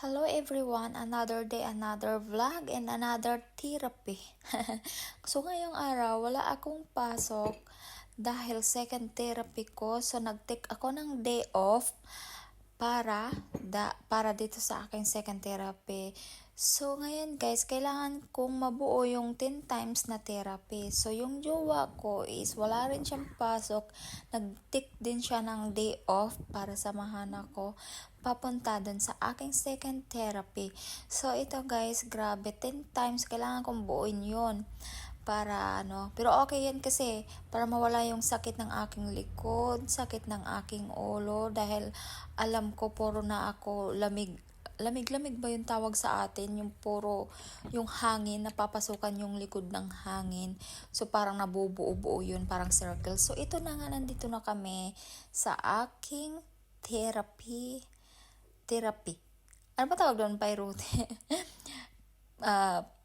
Hello everyone, another day, another vlog, and another therapy. so ngayong araw, wala akong pasok dahil second therapy ko. So nag-take ako ng day off para da, para dito sa aking second therapy. So ngayon guys, kailangan kong mabuo yung 10 times na therapy. So yung jowa ko is wala rin siyang pasok. Nag-take din siya ng day off para samahan ako papunta dun sa aking second therapy. So ito guys, grabe 10 times kailangan kong buuin 'yon para ano. Pero okay yan kasi para mawala yung sakit ng aking likod, sakit ng aking ulo dahil alam ko puro na ako lamig lamig-lamig ba yung tawag sa atin, yung puro, yung hangin, napapasukan yung likod ng hangin. So, parang nabubuo-buo yun, parang circle. So, ito na nga, nandito na kami sa aking therapy. Therapy. Ano ba tawag doon, Pyrute? uh,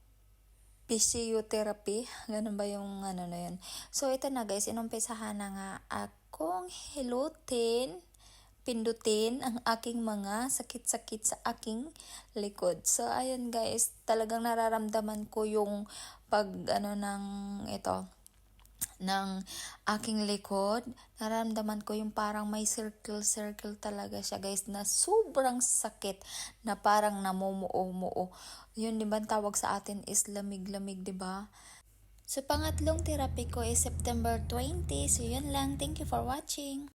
physiotherapy. Ganun ba yung ano na yun? So, ito na guys, inumpisahan na nga akong hilutin pindutin ang aking mga sakit-sakit sa aking likod. So, ayun guys, talagang nararamdaman ko yung pag, ano, ng ito, ng aking likod. Nararamdaman ko yung parang may circle-circle talaga siya guys, na sobrang sakit, na parang namumuo-muo. Yun, di ba, tawag sa atin is lamig-lamig, di? So, pangatlong therapy ko is September 20. So, yun lang. Thank you for watching.